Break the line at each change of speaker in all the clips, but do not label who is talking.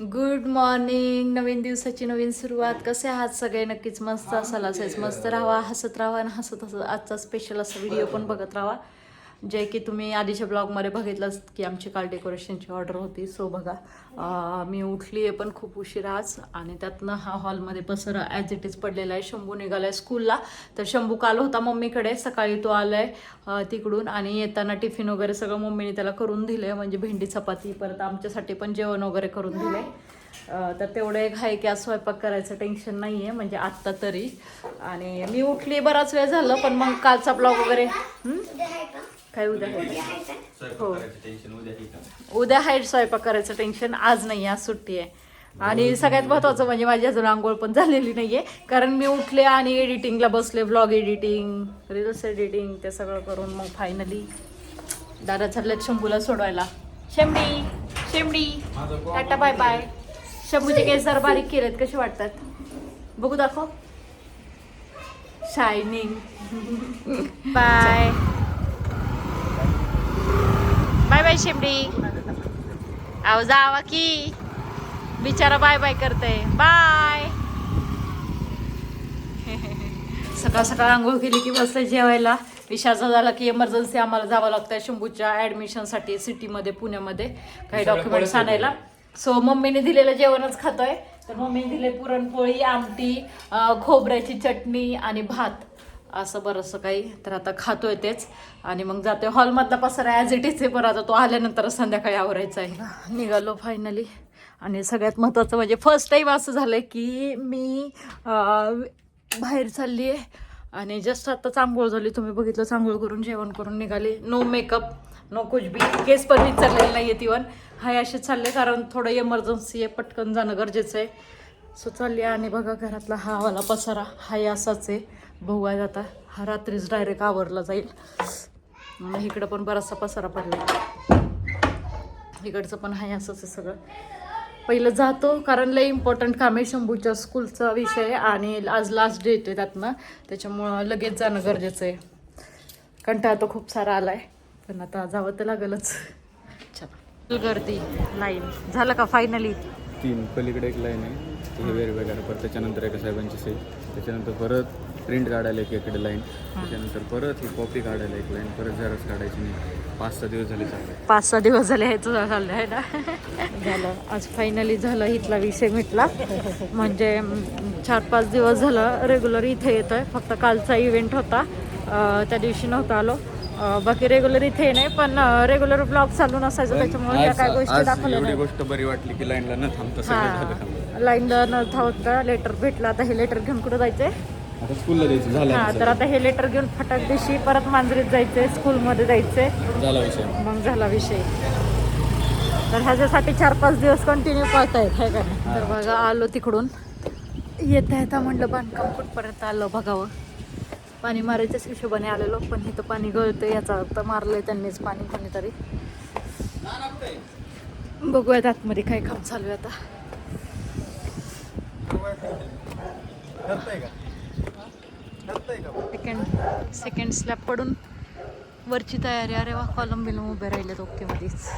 Good morning नवीन दिवसाची नवीन सुरुवात. कसे आहात सगळे? नक्कीच मस्त असाल असेच मस्त राहा हसत राहा आणि हसत हसत आजचा स्पेशल असा व्हिडिओ पण बघत राहा. जे की तुम्ही आधीच्या ब्लॉगमध्ये बघितलंच की आमची काल डेकोरेशनची ऑर्डर होती. सो बघा मी उठली आहे पण खूप उशिरा आज आणि त्यातनं हा हॉलमध्ये पसर ॲज इट इज पडलेला आहे. शंभू निघाला आहे स्कूलला तर शंभू काल होता मम्मीकडे. सकाळी तो आलाय तिकडून आणि येताना टिफिन वगैरे सगळं मम्मीने त्याला करून दिलं म्हणजे भेंडी चपाती परत आमच्यासाठी पण जेवण वगैरे करून दिलंय. आहे तर तेवढं एक आहे की आज स्वयंपाक करायचं टेन्शन नाही आहे म्हणजे आत्ता तरी. आणि मी उठली बराच वेळ झालं पण मग कालचा ब्लॉग वगैरे? काय उद्या आहे? हो. उद्या आहे. स्वयंपाक करायचं टेन्शन आज नाही आज सुट्टी आहे. आणि सगळ्यात महत्त्वाचं म्हणजे माझी अजून आंघोळ पण झालेली नाहीये कारण मी उठले आणि एडिटिंगला बसले ब्लॉग एडिटिंग रील्स एडिटिंग ते सगळं करून मग फायनली दादा चाललेत शंभूला सोडवायला. शेंबडी शेंबडी. टाटा बाय बाय शंभूचे केस जरा बारीक केलेत कसे वाटतात? बघू दाखव. शायनिंग बाय बाय बाय शिमडी. आव जावा की. बिचारा बाय बाय करते बाय सकाळ सकाळ आंघोळ केली की बसले जेवायला. विषाचा झाला की इमर्जन्सी आम्हाला जावं लागतं शंभूच्या ॲडमिशनसाठी सिटीमध्ये पुण्यामध्ये. काही डॉक्युमेंट्स आणायला. सो मम्मीने दिलेलं जेवणच खातोय. तर मम्मीने दिले पुरणपोळी आमटी खोबऱ्याची चटणी आणि भात. असं बरंचसं काही तर आता खातोय तेच. आणि मग जातोय हॉलमधला पसरा ॲज इट इज आहे. पण आता तो आल्यानंतर संध्याकाळी आवरायचा आहे. निघालो फायनली आणि सगळ्यात महत्त्वाचं म्हणजे फर्स्ट टाईम असं झालं की मी बाहेर चालली आहे. आणि जस्ट आता चांगोळ झाली. तुम्ही बघितलं चांगोळ करून जेवण करून निघाली. नो मेकअप नो कुछ बी केस पण विचारलेलं नाही आहेत इवन हाय असे चालले कारण थोडं इमर्जन्सी आहे पटकन जाणं गरजेचं आहे. सो चालली आणि बघा घरातला हा वाला पसारा हाय असाच आहे. भाऊ आहे आता हा रात्रीच डायरेक्ट आवरला जाईल. आणि इकडं पण बराचसा पसारा पडला. इकडचं पण हाय असंच आहे सगळं. पहिलं जातो कारण लय इम्पॉर्टंट काम आहे शंभूच्या स्कूलचा विषय आणि आज लास्ट डेट आहे त्यातनं. त्याच्यामुळं लगेच जाणं गरजेचं आहे. कंटाळा तो खूप सारा आला आहे पण आता जावं तर लागलच. गर्दी लाईन झालं का फायनली
तीन पलीकडे एक लाईन आहे. हे वेगवेगळ्या परत त्याच्यानंतर एका साहेबांची सेल त्याच्यानंतर परत प्रिंट काढायला एक इकडे लाईन त्याच्यानंतर परत ही कॉपी काढायला एक लाईन परत जराच काढायची नाही. पाच सहा दिवस झाले चालले
पाच सहा दिवस झाले हे तुझं चाललं आहे ना? झालं. आज फायनली झालं इथला विषय मिटला. म्हणजे चार पाच दिवस झालं रेग्युलर इथे येत आहे फक्त कालचा इव्हेंट होता. त्या दिवशी नव्हता आलो. बाकी रेग्युलर इथे नाही पण रेग्युलर ब्लॉग चालू नसायचं त्याच्यामुळे त्या काय गोष्टी दाखवल्या
गोष्ट बरी वाटली की लाईनला न थांबता
हा. लाईनला न थांबता लेटर भेटलं आता हे लेटर घेऊन कुठं जायचंय?
स्कूलला झालं
हा तर आता हे लेटर घेऊन फटाक दिवशी परत मांजरीत जायचंय स्कूलमध्ये जायचंय.
झाला विषय.
मग झाला विषय. तर ह्याच्यासाठी चार पाच दिवस कंटिन्यू पळतायत आहे का नाही? तर बघा आलो तिकडून. येता येता म्हणलं बांधकाम कुठपर्यंत आलं बघावं. पाणी मारायच्याच हिशोबाने आलेलो पण इथं पाणी गळतं याचा अर्थ मारलंय त्यांनीच पाणी कोणीतरी. बघूयात आतमध्ये काय काम चालू आहे आता. सेकंड सेकंड स्लॅब पडून वरची तयारी. अरे वा कॉलम बिलम उभे राहिलेत ओके मध्येच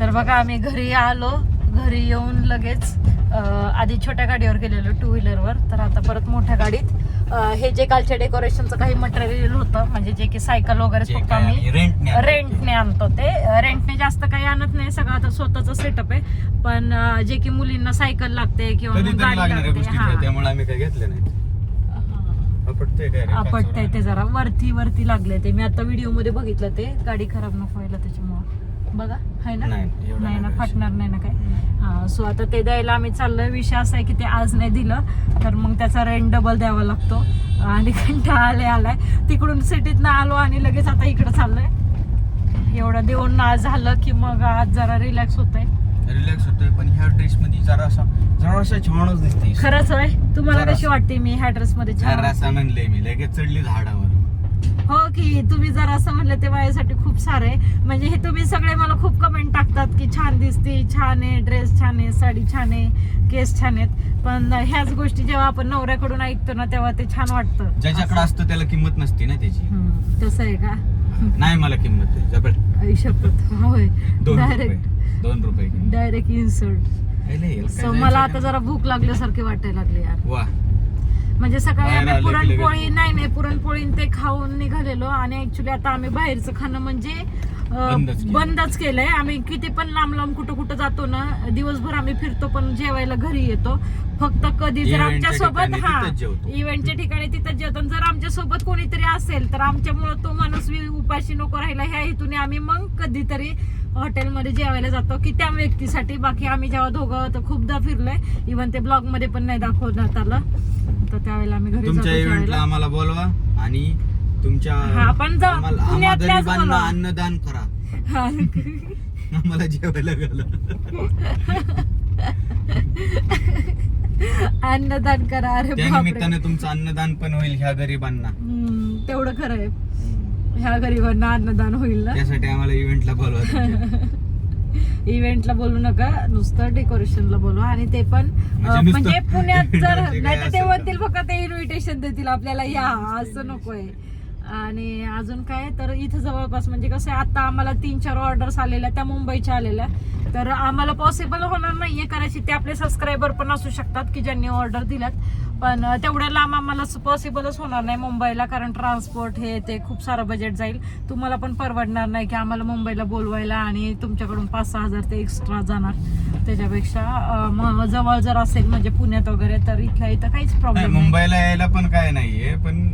तर बघा आम्ही घरी आलो. घरी येऊन लगेच आधी छोट्या गाडीवर गेलेलो टू व्हीलरवर तर आता परत मोठ्या गाडीत. हे जे कालच्या डेकोरेशनचं काही मटेरियल होतं म्हणजे जे की सायकल वगैरे फक्त आम्ही रेंटने आणतो ते. रेंटने जास्त काही आणत नाही सगळं आता स्वतःच सेटअप आहे. पण जे की मुलींना सायकल लागते किंवा गाडी लागते हा.
त्यामुळे आम्ही काय घेतले नाही. आपटतंय काय रे?
आपटतंय ते जरा. वरती वरती लागले ते. मी आता व्हिडिओमध्ये बघितलं ते. गाडी खराब नको व्हायला त्याच्यामुळं. बघा आहे ना?
नाही, एवढं
नाही ना
नाही
फाटणार नाही ना काय? सो आता ते द्यायला आम्ही चाललोय. विषय असा आहे की ते आज नाही दिलं तर मग त्याचा रेंट डबल द्यावा लागतो. आणि कंटाळा आले आलाय. तिकडून सिटीत ना आलो आणि लगेच आता इकडं चाललोय. एवढं देऊन ना झालं की मग आज जरा रिलॅक्स होतंय.
रिलॅक्स होतोय पण ह्या ड्रेस मध्ये जरा असा जरा असा छानच दिसते
खरंच आहे तुम्हाला. कशी वाटते मी ह्या ड्रेस मध्ये छान
म्हणलंय मी लगेच चढली झाडावर.
हो की तुम्ही जर असं म्हणलं ते माझ्यासाठी खूप सारं आहे. म्हणजे हे तुम्ही सगळे मला खूप कमेंट टाकतात की छान दिसते छान आहे ड्रेस छान आहे साडी छान आहे केस छान आहेत. पण ह्याच गोष्टी जेव्हा आपण नवऱ्याकडून ऐकतो ना तेव्हा ते छान वाटतं.
ज्याच्याकडे असतं त्याला किंमत नसते ना त्याची.
हम्म, तसं आहे का?
नाही मला किंमत आहे. जबर.
आई शपथ. होय.
दोन
डायरेक्ट
दोन रुपये.
डायरेक्ट इन्सर्ट
अरे, याला काय
सो
जायचं
मला
का?
आता जरा भूक लागल्यासारखी वाटायला लागली यार.
वा.
म्हणजे सकाळी
बाहेर
आम्ही
आले की लगेच
पुरणपोळी नाही नाही पुरणपोळी ते खाऊन निघालेलो आणि ऍक्च्युली आता आम्ही बाहेरचं खाणं म्हणजे अं,
बंदच केलं.
बंदच केलंय. आम्ही किती पण लांब लांब कुठं कुठं जातो ना दिवसभर आम्ही फिरतो पण जेवायला घरी येतो. फक्त कधी जर आमच्यासोबत
ठिकाणी
हा
तिथंच जेवतो.
इव्हेंटच्या ठिकाणी तिथं जेवतो. आणि जर आमच्यासोबत कोणीतरी असेल तर आमच्यामुळं तो माणूस वि- उपाशी नको राहिला. ह्या हेतूने आम्ही मग कधीतरी हॉटेलमध्ये जेवायला जातो की त्या व्यक्तीसाठी. बाकी आम्ही जेव्हा दोघं तर खूपदा फिरलोय. इव्हन ते ब्लॉगमध्ये पण नाही दाखवण्यात आलं. तर त्यावेळेला आम्ही घरी
तुमच्या
जातो
इव्हेंटला
जेवायला.
आम्हाला बोलवा आणि तुमच्या
हा, पण जा-
आम्हाला- आम्हा
पुण्यातल्याच
गरिबांना
बोलवा.
अन्नदान करा.
हा.
आम्हाला जेवायला घाला.
अन्नदान करा. अरे
त्या
बापरे.
निमित्ताने तुमचं अन्नदान पण होईल ह्या गरिबांना.
हम्म, तेवढं खरं आहे. ह्या गरीबांना अन्नदान होईल ना?
त्यासाठी आम्हाला इव्हेंटला बोलवा तुमच्या.
इव्हेंटला बोलू नका नुसतं डेकोरेशनला बोलवा आणि ते पण
म्हणजे
म्हणजे पुण्यात जर
म्हणजे
नाही तर ते म्हणतील फक्त ते इन्व्हिटेशन देतील आपल्याला या असं नकोय. आणि अजून काय तर इथं जवळपास म्हणजे कसं आता आम्हाला तीन चार ऑर्डर्स आलेल्या त्या मुंबईच्या आलेल्या. तर आम्हाला पॉसिबल होणार नाहीये करायची ते आपले सबस्क्रायबर पण असू शकतात की ज्यांनी ऑर्डर दिल्यात. पण तेवढ्या लांब आम्हाला पॉसिबलच होणार नाही मुंबईला कारण ट्रान्सपोर्ट हे ते खूप सारं बजेट जाईल. तुम्हाला पण परवडणार नाही की आम्हाला मुंबईला बोलवायला आणि तुमच्याकडून पाच सहा हजार ते एक्स्ट्रा जाणार. त्याच्यापेक्षा जवळ जर असेल म्हणजे पुण्यात वगैरे तर इथल्या इथं काहीच प्रॉब्लेम
मुंबईला यायला पण काय नाहीये पण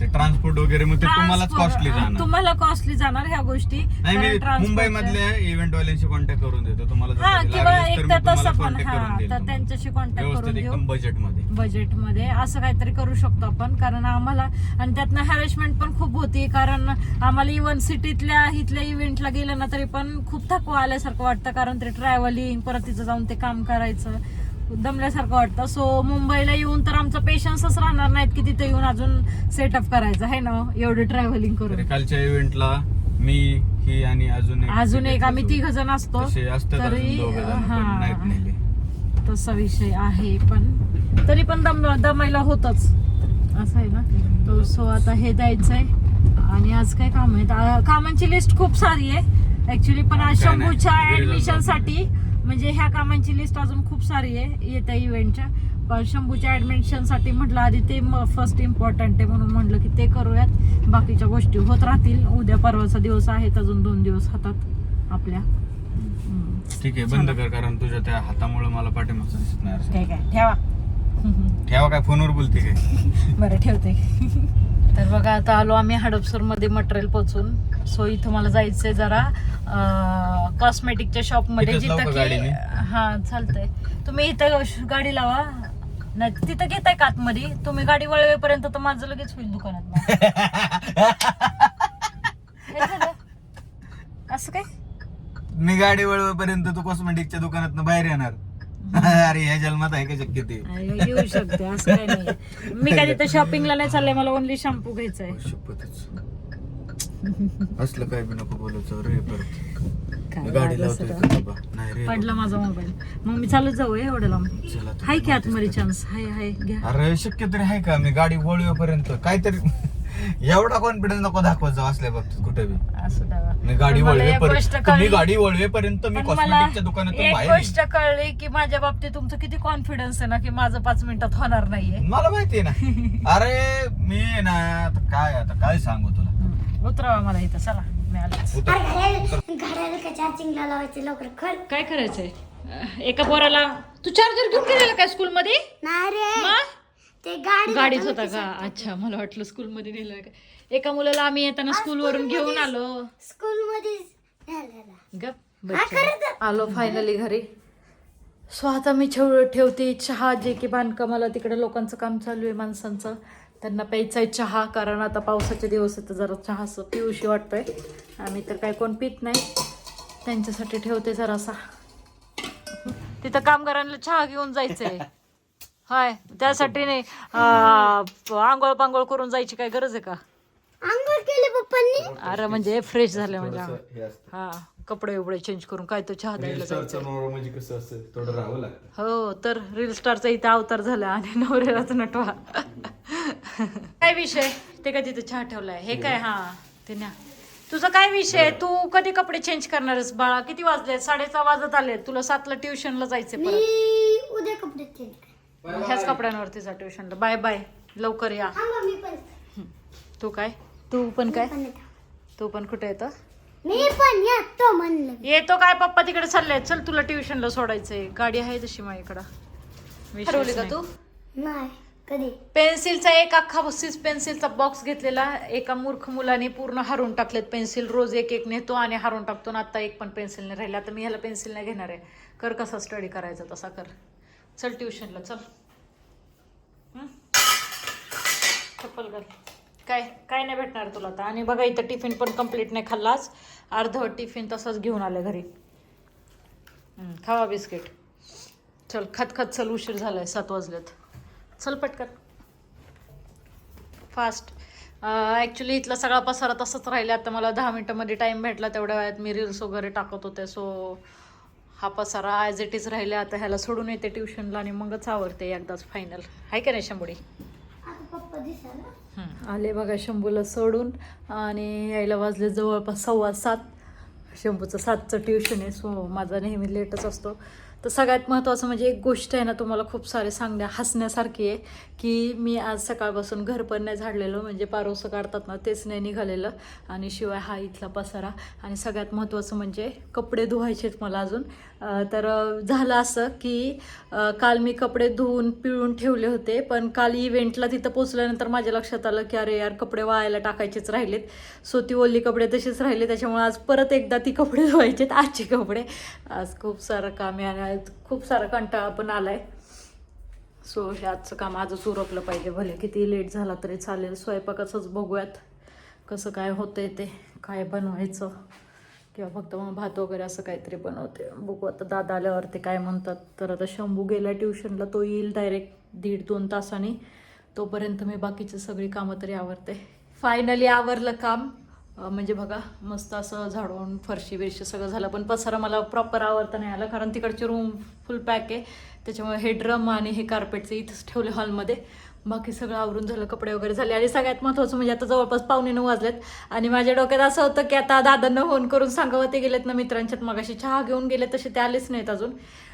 ते ट्रान्सपोर्ट वगैरे मग ते तुम्हालाच
Transport,
कॉस्टली जाणार.
तुम्हाला कॉस्टली जाणार ह्या गोष्टी.
मुंबई मधल्या इव्हेंट वाल्यांशी कॉन्टॅक्ट करून देतो. तुम्हाला
हा किंवा एक
तर
तसं पण हा तर. त्यांच्याशी कॉन्टॅक्ट करून
व्यवस्थित
घेऊ
एकदम बजेटमध्ये
बजेटमध्ये असं काहीतरी करू शकतो आपण कारण आम्हाला आणि त्यातनं हॅरेसमेंट पण खूप होती कारण आम्हाला इव्हन सिटीतल्या इथल्या इव्हेंटला गेलं ना तरी पण खूप थकवा आल्यासारखं वाटतं कारण ते ट्रॅव्हलिंग परत तिथं जाऊन ते काम करायचं. दमल्यासारखं वाटतं. सो मुंबईला येऊन तर आमचा पेशन्सच राहणार नाहीत की तिथे येऊन अजून सेटअप करायचं. आहे ना? एवढं ट्रॅव्हलिंग करून.
कालच्या इव्हेंटला मी ही आणि अजून एक
अजून एक आम्ही
तिघ
जण असतो. तरी हा. तसा विषय आहे पण तरी पण दम दमायला होतच. असं आहे ना? तो सो आता हे द्यायचंय. आणि आज काय काम आहेत? आ- कामांची लिस्ट खूप सारी आहे. ऍक्च्युली पण आज शंभूच्या ऍडमिशन. साठी म्हणजे ह्या कामांची लिस्ट अजून खूप सारी आहे येत्या इव्हेंटच्या पण शंभूच्या ऍडमिशनसाठी म्हटलं आधी ते फर्स्ट इम्पॉर्टंट आहे म्हणून म्हटलं की ते करूयात. बाकीच्या गोष्टी होत राहतील. उद्या परवाचा दिवस आहेत अजून दोन दिवस हातात आपल्या.
ठीक आहे बंद कर कारण तुझ्या त्या हातामुळे मला पाठीमागचं दिसत नाही.
ठीक आहे ठेवा.
ठेवा काय फोनवर बोलते काय?
बरं ठेवते. तर बघा आता आलो आम्ही हडपसरमध्ये मटेरियल पोचून. सो इथं मला जायचंय जरा कॉस्मेटिकच्या शॉपमध्ये
इथंच लावू
जिथं
का
हा चालतंय. तुम्ही इथं गाडी लावा. नाही तिथं घेताय का आतमध्ये? तुम्ही गाडी वळवेपर्यंत तर माझं लगेच होईल दुकानात? असं काय?
मी गाडी वळवेपर्यंत तू कॉस्मेटिकच्या दुकानात बाहेर येणार. अरे ह्या जन्मात आहे का शक्य ते
अरे, येऊ शकते असं नाही. मी काय तिथं शॉपिंगला नाही चाललंय मला ओनली शॅम्पू घ्यायचा आहे
शपथच. असलं काय बी नको बोलायचं रे परत. मी गाडी बाबा नाही रे
पडला माझा मोबाईल मग मी चालू जाऊ हे एवढं लांब.
चला
हाय की आतमध्ये
तर.
चान्स हाय हाय घ्या.
अरे शक्य तरी आहे का? मी गाडी वळवेपर्यंत काहीतरी एवढा कॉन्फिडन्स नको दाखवत जाऊ असल्या बाबतीत कुठे बी.
असं.
मी गाडी
पण मला एक गोष्ट
वळवेपर्यंत
कळली-
मी गाडी वळवेपर्यंत मी
पण मला
कॉस्मेटिकच्या दुकानातून
एक
बाहेर येईन.
गोष्ट कळली की माझ्या बाबतीत तुमचं किती कॉन्फिडन्स आहे ना की माझं पाच मिनिटात होणार नाहीये.
मला माहितीये ना. अरे मी ना आता काय आता काय सांगू तुला?
हम्म. उतरावा मला इथं चला. मी आलेच
उतर.
घड्याला का चार्जिंगला लावायचं लवकर? खर
काय करायचंय? एका पोराला तू चार्जर घेऊन गेलेला काय स्कूल मध्ये?
नाही रे.
मग?
ते गाडी
गाडीत होता का? अच्छा मला वाटलं स्कूल मध्ये नेलं का? एका मुलाला आम्ही येताना स्कूल वरून घेऊन आलो.
स्कूल मध्ये झालेला.
गप बच्चा. आलो फायनली घरी. सो आता मी ठेव ठेवते चहा जे की बांधकामाला तिकडे लोकांचं काम चालू आहे माणसांचं. त्यांना प्यायचा आहे चहा कारण आता पावसाचे दिवस आहेत तर जरा चहा असं पिऊशी वाटतोय. आम्ही तर काय कोण पित नाही. त्यांच्यासाठी ठेवते जरासा. तिथं कामगारांना चहा घेऊन जायचंय. हाय त्यासाठी नाही. आंघोळ पांघोळ करून जायची काय गरज आहे का?
आंघोळ केली पप्पांनी?
अरे म्हणजे फ्रेश झाले म्हणजे.
हे
कपडे वपडे चेंज करून काय तो चहा द्यायला जायचं.
म्हणजे कसं असतं? थोडं राहावं लागतं.
हो तर रील स्टारचा इथे अवतार झाला आणि नवऱ्यालाच नटवा. काय विषय? ते का तिथे चहा ठेवलाय? हे काय? हा ते न्या. तुझा काय विषय आहे? तू कधी कपडे चेंज करणारस बाळा? किती वाजले? साडेसहा वाजत आले. तुला सातला ट्युशनला जायचे
उद्या कपडे चेंज
ह्याच कपड्यांवरती जा ट्युशनला. Bye bye. लवकर या.
हा मम्मी पण
तू काय? तू पण काय. तू पण कुठे येतं?
मी पण येतो म्हणलं
येतो काय? पप्पा तिकडे चालले चल तुला ट्युशनला सोडायचंय. गाडी आहे तशी माझ्याकडं.
हरवली का. तू?
नाही कधी?
पेन्सिलचा एक अख्खा सिस पेन्सिलचा बॉक्स घेतलेला. एका मूर्ख मुलाने पूर्ण हरून टाकलेत पेन्सिल. रोज एक एक नेतो आणि हरून टाकतो. आणि आता एक पण पेन्सिल नाही राहिला. आता मी ह्याला पेन्सिल नाही घेणार आहे. कर कसा स्टडी करायचा तसा कर. चल ट्युशनला चल. चप्पल घाल. काय? काय नाही भेटणार तुला आता. आणि बघा इथं टिफिन पण कंप्लीट नाही खाल्लाच अर्ध टिफिन तसंच घेऊन आले घरी. खावा बिस्किट. चल खत खत चल उशीर झालाय सात वाजलेत. चल पटकन. फास्ट ॲक्च्युली इथला सगळा पसारा तसंच राहिला. आता मला दहा मिनटामध्ये टाईम भेटला तेवढ्या वेळात मी रील्स वगैरे टाकत होते सो हा पसारा ॲज इट इज राहिले आता ह्याला सोडून येते ट्युशनला आणि मगच आवडते एकदाच फायनल आहे का नाही शंभुडी? आले बघा शंभूला सोडून आणि यायला वाजले जवळपास सव्वा सात. शंभूचं सातचं ट्युशन आहे सो माझा नेहमी लेटच असतो. तर सगळ्यात महत्त्वाचं म्हणजे एक गोष्ट आहे ना तुम्हाला खूप सारे सांगण्या हसण्यासारखी आहे की मी आज सकाळपासून घर पण नाही झाडलेलं म्हणजे पारोसं काढतात ना तेच नाही निघालेलं. आणि शिवाय हा इथला पसारा. आणि सगळ्यात महत्त्वाचं म्हणजे कपडे धुवायचेत मला अजून. तर झालं असं की काल मी कपडे धुवून पिळून ठेवले होते पण काल इव्हेंटला तिथं पोचल्यानंतर माझ्या लक्षात आलं की अरे यार कपडे वाळायला टाकायचेच राहिलेत. सो ती ओली कपडे तसेच राहिले त्याच्यामुळे आज परत एकदा ती कपडे धुवायचेत आजचे कपडे. आज खूप सारं काम आहे आज खूप सारा कंटाळा पण आला आहे सो हे आजचं काम आजच उरकलं पाहिजे भले किती लेट झाला तरी चालेल. स्वयंपाकाचंच बघूयात कसं काय होतंय ते काय बनवायचं. किंवा फक्त मग भात वगैरे असं काहीतरी बनवते. बघू आता दादा आल्यावर ते काय म्हणतात तर आता शंभू गेला ट्युशनला तो येईल डायरेक्ट दीड दोन तासाने. तोपर्यंत मी बाकीची सगळी कामं तरी आवरते. फायनली आवरलं काम. म्हणजे बघा मस्त असं झाडून फरशी बिरशी सगळं झालं. पण पसारा मला प्रॉपर आवरता नाही आलं कारण तिकडची रूम फुल पॅक आहे. त्याच्यामुळे हे ड्रम आणि हे कार्पेटचं इथंच ठेवले हॉलमध्ये बाकी सगळं आवरून झालं कपडे वगैरे झाले. आणि सगळ्यात महत्त्वाचं म्हणजे आता जवळपास पावणे नऊ वाजलेत. आणि माझ्या डोक्यात असं होतं की आता दादांना फोन करून सांगावं. ते गेलेत ना मित्रांच्यात. मगाशी चहा घेऊन गेले तसे ते आलेच नाहीत अजून.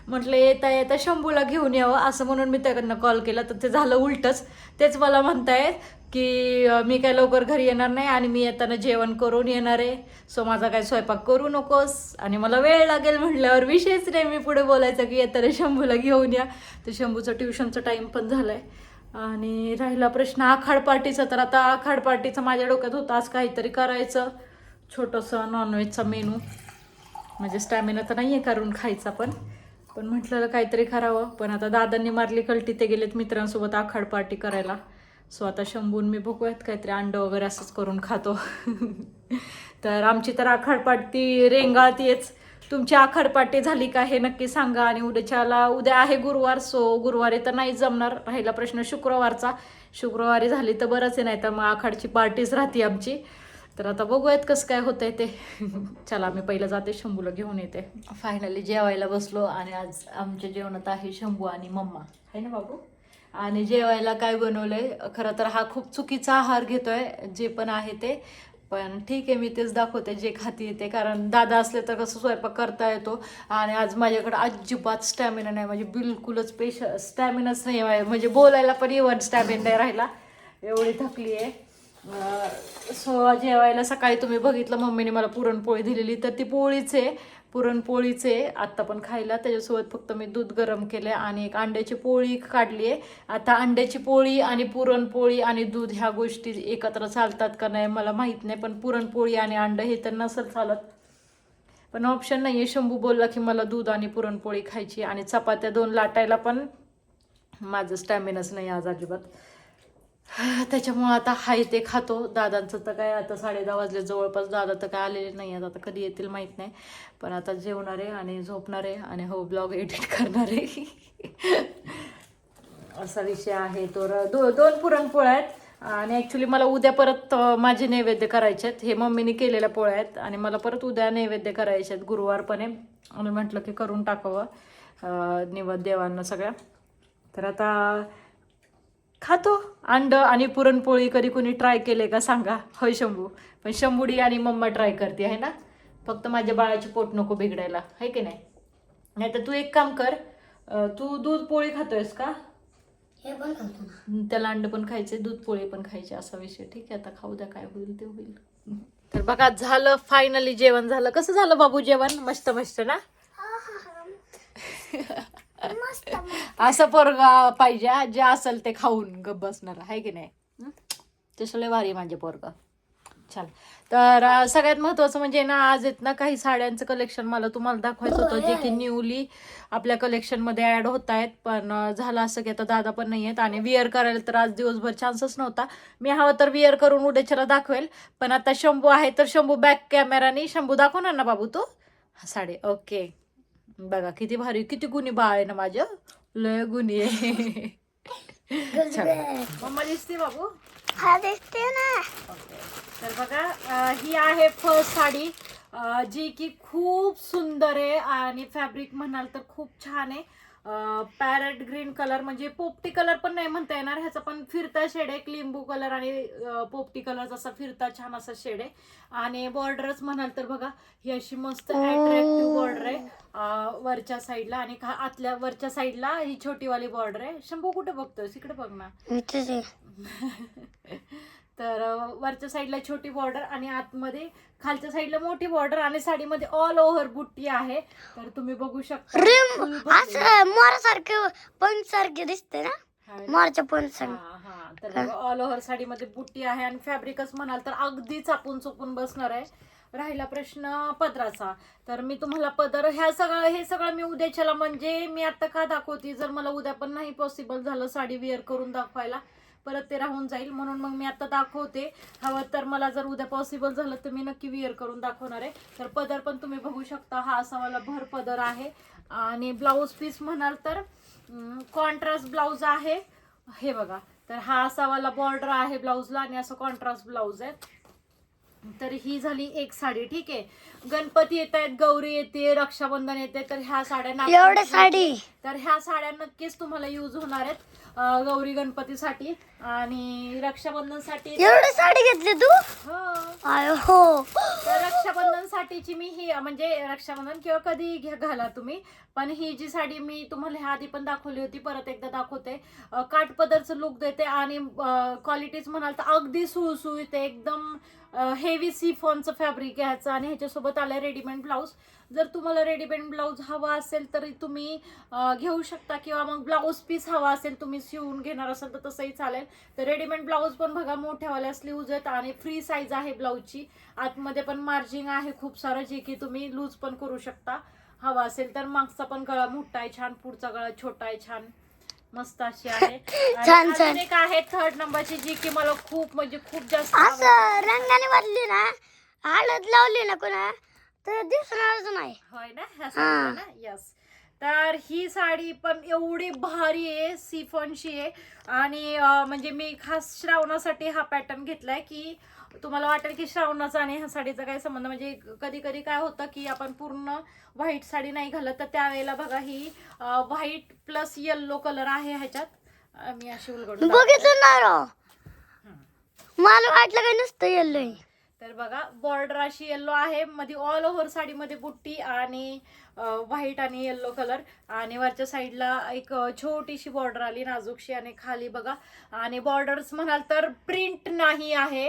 म्हटलं येता येता शंभूला घेऊन यावं. असं म्हणून मी त्याकडनं कॉल केला. तर ते झालं उलटच. तेच मला म्हणतायत की मी काय लवकर घरी येणार नाही आणि मी येताना जेवण करून येणार आहे. सो माझा काय स्वयंपाक करू नकोस. आणि मला वेळ लागेल म्हटल्यावर विषयच नाही. मी पुढे बोलायचं की येताना शंभूला घेऊन या. तर शंभूचं ट्युशनचा टाईम पण झालाय. आणि राहिला प्रश्न आखाड पार्टीचा. तर आता आखाड पार्टीचं माझ्या डोक्यात होतं आज काहीतरी करायचं. छोटंसं नॉनव्हेजचा मेनू म्हणजे स्टॅमिना तर नाही आहे करून खायचा पण. पण म्हटलं काहीतरी करावं. पण आता दादांनी मारली कलटी ते गेलेत मित्रांसोबत आखाड पार्टी करायला. सो आता शंभून मी बघूयात काहीतरी अंड वगैरे असंच करून खातो. तर आमची तर आखाड पार्टी रेंगाळतीच तुमची आखाड पार्टी झाली का हे नक्की सांगा आणि उद्याच्याला उद्या आहे गुरुवार सो गुरुवारी तर नाही जमणार राहिला प्रश्न शुक्रवारचा. शुक्रवारी झाली तर बरंच आहे नाही तर मग आखाडची पार्टीच राहते आमची. तर आता बघूयात कसं काय होतंय ते. चला मी पहिलं जाते शंभूला घेऊन येते. फायनली जेवायला बसलो आणि आज आमच्या जेवणात आहे शंभू आणि मम्मा. आहे ना बाबू? आणि जेवायला काय बनवलंय? खरं तर हा खूप चुकीचा आहार घेतोय जे पण आहे ते. पण ठीक आहे मी तेच दाखवते जे खाती येते कारण दादा असले तर कसं स्वयंपाक करता येतो आणि आज माझ्याकडे अजिबात स्टॅमिना नाही म्हणजे बिलकुलच पेश स्टॅमिनाच नाही आहे. म्हणजे बोलायला पण इव्हन स्टॅमिना नाही राहिला. एवढी थकली आहे. सो जेवायला सकाळी तुम्ही बघितलं मम्मीने मला पुरणपोळी दिलेली. तर ती पोळीच आहे. पुरणपोळीच आहे. आत्ता पण खायला. त्याच्यासोबत फक्त मी दूध गरम केलं आणि एक अंड्याची पोळी काढली आहे. आता अंड्याची पोळी आणि पुरणपोळी आणि दूध ह्या गोष्टी एकत्र चालतात का नाही मला माहीत नाही. पण पुरणपोळी आणि अंडं हे तर नसेल चालत. पण ऑप्शन नाही आहे शंभू बोलला की मला दूध आणि पुरणपोळी खायची आणि चपात्या दोन लाटायला पण माझं स्टॅमिनाच नाही आज अजिबात. त्याच्यामुळं आता हाय ते खातो. दादांचं तर काय आता साडे दहा वाजले जवळपास दादा तर काय आलेले नाही आहेत आता कधी येतील माहीत नाही. पण आता जेवणार आहे आणि झोपणार आहे आणि हो ब्लॉग एडिट करणार. आहे असा विषय आहे तर दो दोन पुरणपोळ्या आहेत. आणि ॲक्च्युली मला उद्या परत माझे नैवेद्य करायचे आहेत. हे मम्मीने केलेल्या पोळ्या आहेत. आणि मला परत उद्या नैवेद्य करायचे आहेत गुरुवारपणे. आणि म्हटलं की करून टाकावं. निवद देवांना सगळ्या. तर आता खातो. अंड आणि पुरणपोळी कधी कोणी ट्राय केले का सांगा. होय शंभू. पण शंभुडी आणि मम्मा ट्राय करते आहे ना? फक्त माझ्या बाळाचे पोट नको बिघडायला आहे की नाही? नाही तर तू एक काम कर तू दूध पोळी खातोयस का?
हे पण खातो
त्याला अंड पण खायचे दूध पोळी पण खायचे असा विषय. ठीक आहे आता खाऊ द्या काय होईल ते होईल. तर बघा झालं फायनली जेवण झालं. कसं झालं बाबू जेवण? मस्त मस्त ना?
मस्त
असं पोरगा पाहिजे जे असेल ते खाऊन गप बसणार आहे की नाही? तसं लय भारी माझे पोरगा. छान तर सगळ्यात महत्वाचं म्हणजे ना आज आहेत ना काही साड्यांचं कलेक्शन मला तुम्हाला दाखवायचं होतं जे की न्यूली आपल्या कलेक्शनमध्ये ॲड होत आहेत. पण झालं असं की आता दादा पण नाही आहेत आणि विअर करायला तर आज दिवसभर चान्सच नव्हता. मी हवं तर विअर करून उद्याच्याला दाखवेल. पण आता शंभू आहे तर शंभू बॅक कॅमेराने शंभू दाखवणार ना बाबू तो? साडी. ओके बघा किती भारी किती गुणी बाळ आहे ना माझं लय गुणी आहे. मम्मा दिसते बाबू?
हा दिसते ना.
ओके. तर बघा ही आहे फर्स्ट साडी. जी की खूप सुंदर आहे आणि फॅब्रिक म्हणाल तर खूप छान आहे. पॅरेट ग्रीन कलर म्हणजे पोपटी कलर पण नाही म्हणता येणार ह्याचा पण फिरता शेड आहे. लिंबू कलर आणि पोपटी कलर असा फिरता छान असा शेड आहे. आणि बॉर्डरच म्हणाल तर बघा ही अशी मस्त अट्रॅक्टिव्ह बॉर्डर आहे. वरच्या साईडला आणि खा- आतल्या वरच्या साईडला ही छोटीवाली बॉर्डर आहे. शंभू कुठे बघतोस इकडे बघ ना. तर वरच्या साईडला छोटी बॉर्डर आणि आतमध्ये खालच्या साईडला मोठी बॉर्डर आणि साडीमध्ये ऑल ओव्हर बुट्टी आहे. तर तुम्ही बघू शकता.
मोरासारखे सारखे दिसते ना? मोरच्या
हा. तर ऑल ओव्हर साडीमध्ये बुट्टी आहे आणि फॅब्रिकच म्हणाल तर अगदी चापून चुपून बसणार आहे. राहिला प्रश्न पदराचा. तर मी तुम्हाला पदर ह्या सगळं हे सगळं मी उद्याच्याला म्हणजे मी आता का दाखवते? जर मला उद्या पण नाही पॉसिबल झालं साडी वेअर करून दाखवायला परत ते राहून जाईल. म्हणून मग मी आता दाखवते. हवं तर मला जर उद्या पॉसिबल झालं तर मी नक्की वेअर करून दाखवणार आहे. तर पदर पण तुम्ही बघू शकता. हा असा मला भर पदर आहे. आणि ब्लाऊज पीस म्हणाल तर कॉन्ट्रास्ट ब्लाऊज आहे. हे बघा. तर हा असा वाला बॉर्डर आहे ब्लाऊजला आणि असं कॉन्ट्रास्ट ब्लाऊज आहे. तर ही झाली एक साडी ठीक आहे. गणपती येत आहेत गौरी येते रक्षाबंधन येते तर ह्या साड्या नागपूर-
एवढे साडी?
तर ह्या साड्या नक्कीच तुम्हाला यूज होणार आहेत अं, गौरी गणपतीसाठी आणि रक्षाबंधनसाठी
एवढे साडी घेतली तू?
हो.
आय हो.
तर रक्षाबंधनसाठीची मी ही म्हणजे रक्षाबंधन किंवा कधी घ्या घाला तुम्ही पण ही जी साडी मी तुम्हाला ह्या आधी पण दाखवली होती परत एकदा दाखवते. अं, काठपदरचं लुक देते आणि क्वालिटीज म्हणाल तर अगदी सुळसुळीत आहे एकदम हेवी सिफॉनचं फॅब्रिक आहे ह्याचं आणि ह्याच्यासोबत आलं रेडीमेड ब्लाऊज जर तुम्हाला रेडीमेड ब्लाऊज हवा असेल तर तुम्ही घेऊ शकता किंवा मग ब्लाऊज पीस हवा असेल तुम्ही शिवून घेणार असेल तर तसंही चालेल. तर रेडीमेड ब्लाऊज पण बघा मोठ्यावाल्या स्लीव्ज आहेत आणि फ्री साईज आहे ब्लाऊजची आतमध्ये पण मार्जिंग आहे खूप सारं जे की तुम्ही लूज पण करू शकता. हवा असेल तर मागचा पण गळा मोठा आहे छान पुढचा गळा छोटा आहे छान. मस्त अशी आहे. एक आहे थर्ड नंबरची जी की मला खूप म्हणजे खूप जास्त
रंगाने वाटली ना. हळद लावली ना कोणा तर दिसणारच नाही.
होय ना? ह्या साडीला ना? यस तर ही साडी पण एवढी भारी आहे सिफॉनची आहे. आणि अं, म्हणजे मी खास श्रावणासाठी हा पॅटर्न घेतलाय की तुम्हाला वाटेल की श्रावणाचा आणि ह्या साडीचा काय संबंध म्हणजे कधी कधी काय होतं की आपण पूर्ण व्हाईट साडी नाही घालत तर त्यावेळेला बघा ही व्हाईट प्लस येल्लो कलर आहे ह्याच्यात. अं, मी अशी उलगडून.
बघितलं ना राव. मला वाटलं काय नुसतं येल्लोय
तर बघा बॉर्डर अशी येल्लो आहे. मध्ये ऑल ओव्हर साडीमध्ये बुट्टी आणि व्हाईट आणि येल्लो कलर आणि वरच्या साईडला एक छोटीशी बॉर्डर आली नाजूकशी आणि खाली बघा. आणि बॉर्डर्स म्हणाल तर प्रिंट नाही आहे.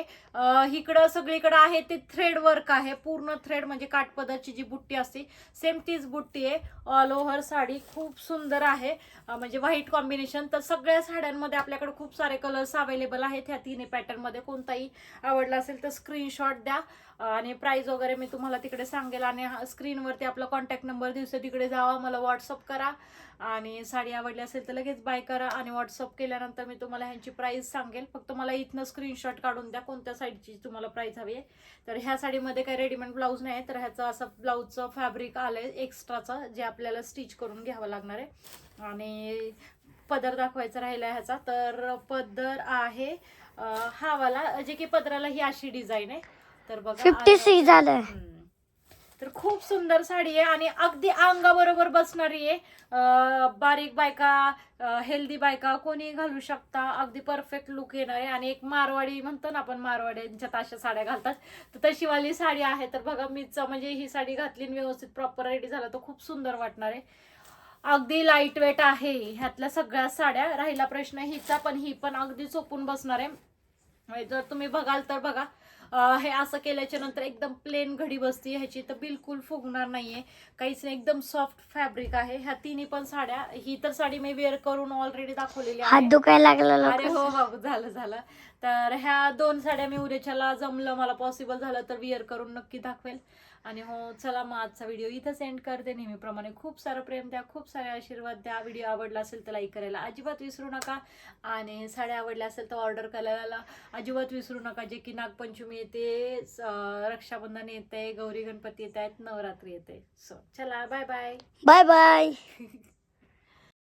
इकडं सगळीकडं आहे ते थ्रेड वर्क आहे. पूर्ण थ्रेड म्हणजे काठपदरची जी बुट्टी असते सेम तीच बुट्टी आहे. ऑल ओव्हर साडी खूप सुंदर आहे. म्हणजे व्हाईट कॉम्बिनेशन तर सगळ्या साड्यांमध्ये आपल्याकडे खूप सारे कलर्स अवेलेबल आहेत. ह्या तिन्ही पॅटर्नमध्ये कोणताही आवडला असेल तर स्क्रीनशॉट द्या. आणि प्राइस वगैरे मी तुम्हाला तिकडे सांगेल. आणि स्क्रीनवरती आपला कॉन्टॅक्ट नंबर दिवसा तिकडे जावा. मला व्हॉट्सअप करा. आणि साडी आवडली असेल तर लगेच बाय करा. आणि व्हॉट्सअप केल्यानंतर मी तुम्हाला ह्यांची प्राईस सांगेल. फक्त मला इथनं स्क्रीनशॉट काढून द्या. कोणत्या साईडची तुम्हाला प्राईस हवी आहे. तर ह्या साडीमध्ये काही रेडीमेड ब्लाऊज नाही आहे. तर ह्याचं असं ब्लाऊजचं फॅब्रिक आलं आहे एक्स्ट्राचं जे आपल्याला स्टिच करून घ्यावं लागणार आहे. आणि पदर दाखवायचा राहिला ह्याचा. तर पदर आहे हा वाला. जे की पदराला ही अशी डिझाईन आहे. तर बघा
फिफ्टी
आणि-
सिक्स झालं
हम्म. तर खूप सुंदर साडी आहे आणि अगदी अंगाबरोबर बसणारी आहे. अं, बारीक बायका हेल्दी बायका कोणी घालू शकता. अगदी परफेक्ट लुक येणार आहे. आणि एक मारवाडी म्हणतो ना आपण मारवाड्यांच्यात अशा साड्या घालतात. तर तशीवाली साडी आहे. तर बघा मीच म्हणजे ही साडी घातली आणि व्यवस्थित प्रॉपर रेडी झाला तर खूप सुंदर वाटणार आहे. अगदी लाइट वेट आहे ह्यातल्या सगळ्या साड्या. राहिला प्रश्न हिचा पण ही पण अगदी चोपून बसणार आहे. जर तुम्ही बघाल तर बघा हे असं केल्याच्यानंतर एकदम प्लेन घडी बसती. ह्याची तर बिलकुल फुगणार नाहीये. काहीच नाही एकदम सॉफ्ट फॅब्रिक आहे. ह्या तिन्ही पण साड्या ही तर साडी मी वेअर करून ऑलरेडी दाखवलेली आहे. अरे हो बाबू झालं झालं. तर ह्या दोन साड्या मी उद्याच्याला जमलं मला पॉसिबल झालं तर विअर करून नक्की दाखवेल. आणि हो चला मग आजचा व्हिडिओ इथं सेंड करते. नेहमीप्रमाणे खूप सारं प्रेम द्या खूप सारे आशीर्वाद द्या. व्हिडिओ आवडला असेल तर लाईक करायला अजिबात विसरू नका. आणि साड्या आवडल्या असेल तर ऑर्डर करायला अजिबात विसरू नका. जे की नागपंचमी येते रक्षाबंधन येते गौरी गणपती येत आहेत नवरात्री येते. सो चला बाय बाय
बाय बाय